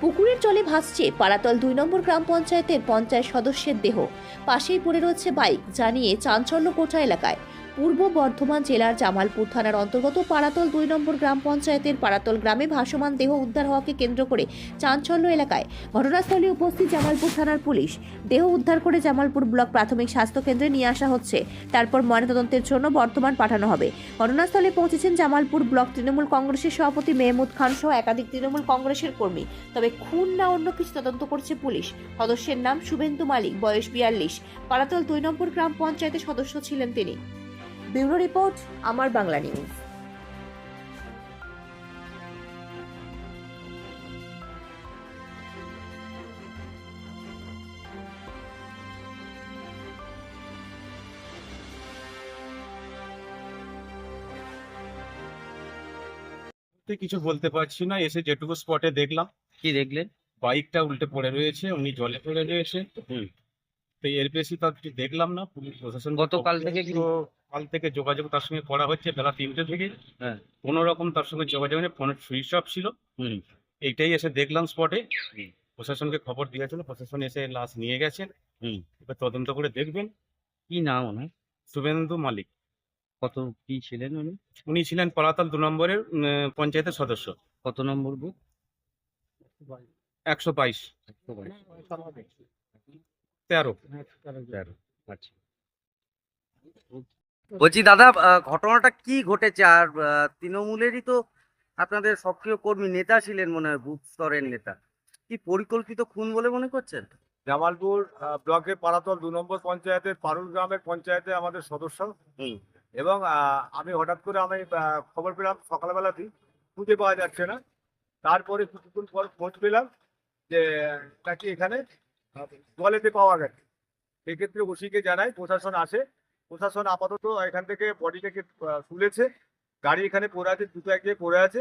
পুকুরের জলে ভাসছে পাড়াতল দুই নম্বর গ্রাম পঞ্চায়েতের পঞ্চায়েত সদস্যের দেহ। পাশেই পড়ে রয়েছে বাইক, জানিয়ে চাঞ্চল্য কোটা এলাকায়। পূর্ব বর্ধমান জেলার জামালপুর থানার অন্তর্গত পাড়াতল দুই নম্বর গ্রাম পঞ্চায়েতের পাড়াতল গ্রামে ভাসমান দেহ উদ্ধার হওয়াকে কেন্দ্র করে চাঞ্চল্য এলাকায় ঘটনাস্থলে উপস্থিত জামালপুর থানার পুলিশ। দেহ উদ্ধার করে জামালপুর ব্লক প্রাথমিক স্বাস্থ্য কেন্দ্রে নিয়ে আসা হচ্ছে। তারপর ময়নাতদন্তের জন্য বর্তমান পাঠানো হবে। ঘটনাস্থলে পৌঁছেছেন জামালপুর ব্লক তৃণমূল কংগ্রেসের সভাপতি মেহমুদ খান সহ একাধিক তৃণমূল কংগ্রেসের কর্মী। তবে খুন না অন্য কিছু তদন্ত করছে পুলিশ। সদস্যের নাম শুভেন্দু মালিক, বয়স বিয়াল্লিশ। পাড়াতল দুই নম্বর গ্রাম পঞ্চায়েতের সদস্য ছিলেন তিনি। ব্যুরো রিপোর্ট আমার বাংলা নিউজ। তো কিছু বলতে পারছি না এসে যেটুকু স্পটে দেখলাম। কি দেখলেন? বাইকটা উল্টে পড়ে রয়েছে উনি জলে পড়ে রয়েছে। হুম। তো এর বেশি তার কিছু দেখলাম না। পুলিশ প্রশাসন গতকাল থেকে কি- কাল থেকে যোগাযোগ তার সঙ্গে করা হচ্ছে বেলা তিনটে থেকে। হ্যাঁ। কোনো রকম তার সঙ্গে যোগাযোগ নেই ফোনের সুইচ অফ ছিল। হুম। এইটাই এসে দেখলাম স্পটে হুম। প্রশাসনকে খবর দিয়েছিল প্রশাসন এসে লাশ নিয়ে গেছেন হুম। এবার তদন্ত করে দেখবেন। কি নাম ওনার? শুভেন্দু মালিক। কত কি ছিলেন উনি? উনি ছিলেন পলাতল দু নম্বরের পঞ্চায়েতের সদস্য। কত নম্বর বুথ একশো বাইশ। তেরো। আচ্ছা। বলছি দাদা ঘটনাটা কি ঘটেছে? আর তৃণমূলেরই তো আপনাদের সক্রিয় কর্মী নেতা ছিলেন মনে হয় বুথ স্তরের নেতা। কি পরিকল্পিত খুন বলে মনে করছেন? জামালপুর ব্লকের পাড়াতল দু নম্বর পঞ্চায়েতের পারুল গ্রামের পঞ্চায়েতে আমাদের সদস্য। এবং আমি হঠাৎ করে আমি খবর পেলাম সকালবেলাতেই খুঁজে পাওয়া যাচ্ছে না। তারপরে কিছুক্ষণ পর খোঁজ পেলাম যে নাকি এখানে জলেতে পাওয়া গেছে। সেক্ষেত্রে ওসিকে জানাই, প্রশাসন আসে। প্রশাসন আপাতত এখান থেকে বডিটাকে তুলেছে। গাড়ি এখানে পড়ে আছে, দুটো এক জায়গায় পড়ে আছে।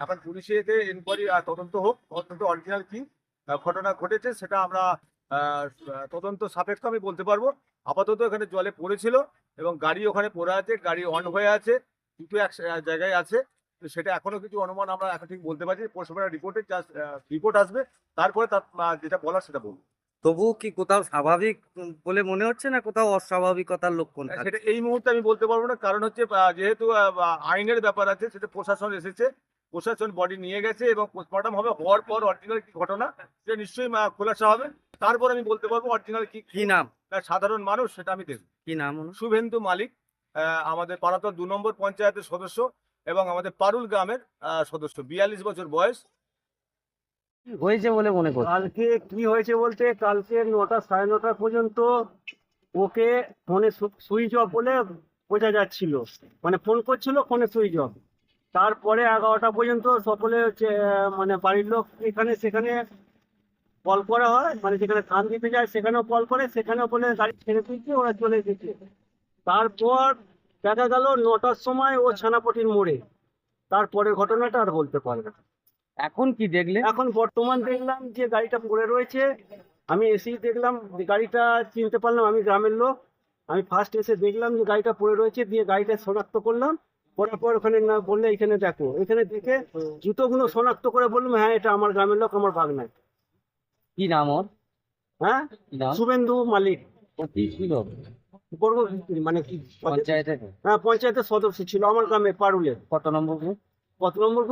এখন পুলিশে এতে এনকোয়ারি তদন্ত হোক, তদন্ত অরিজিনাল কি ঘটনা ঘটেছে সেটা আমরা তদন্ত সাপেক্ষ আমি বলতে পারব। আপাতত এখানে জলে পড়েছিল এবং গাড়ি ওখানে পড়ে আছে, গাড়ি অন হয়ে আছে, দুটো এক জায়গায় আছে। সেটা এখনও কিছু অনুমান আমরা এখন ঠিক বলতে পারছি পৌরসভার রিপোর্টে রিপোর্ট আসবে। তারপরে তার যেটা বলার সেটা বলব। তবুও কি কোথাও স্বাভাবিক বলে মনে হচ্ছে না কোথাও অস্বাভাবিকতার লক্ষণ থাকছে? সেটা এই মুহূর্তে আমি বলতে পারব না। কারণ হচ্ছে যেহেতু আইনের ব্যাপার আছে সেটা প্রশাসন এসেছে। প্রশাসন বডি নিয়ে গেছে এবং পোস্টমর্টম হবে হওয়ার পর অরিজিনাল কি ঘটনা সেটা নিশ্চয়ই খোলাসা হবে। তারপর আমি বলতে পারব অরিজিনাল কি কি নাম? সাধারণ মানুষ সেটা আমি দেখব। কি নাম শুভেন্দু মালিক আমাদের পাড়াতল দু নম্বর পঞ্চায়েতের সদস্য এবং আমাদের পারুল গ্রামের সদস্য। বিয়াল্লিশ বছর বয়স। হয়েছে বলে মনে করছি। কালকে কি হয়েছে বলতে, কালকে নটা সাড়ে নটা পর্যন্ত ওকে ফোনে সুইচ অফ বলে বোঝা যাচ্ছিল। মানে ফোন করছিল, ফোনে সুইচ অফ। তারপরে এগারোটা পর্যন্ত সকলে মানে বাড়ির লোক এখানে, সেখানে কল করা হয়। মানে যেখানে ধান দিতে যায়, সেখানেও কল করে, সেখানেও বলে গাড়ি ছেড়ে দিচ্ছে ওরা চলে গেছে। তারপর দেখা গেল নটার সময় ও ছানাপটির মোড়ে। তারপরের ঘটনাটা আর বলতে পারবে না। এখন কি দেখলে এখন বর্তমান দেখলাম যে গাড়িটা পড়ে রয়েছে। আমি এসেই দেখলাম গাড়িটা চিনতে পারলাম আমি গ্রামের লোক। আমি ফার্স্ট এসে দেখলাম যে গাড়িটা পড়ে রয়েছে দিয়ে গাড়িটা শনাক্ত করলাম। করার পর ওখানে না বললে এখানে দেখো এখানে দেখে জুতোগুলো শনাক্ত করে বললাম হ্যাঁ এটা আমার গ্রামের লোক আমার ভাগনায় কি নাম ওর? হ্যাঁ? শুভেন্দু মালিক। কি ছিল? মানে কি? পঞ্চায়েতে? হ্যাঁ পঞ্চায়েতের সদস্য ছিল আমার গ্রামে পারুলের কত নম্বর কত নম্বর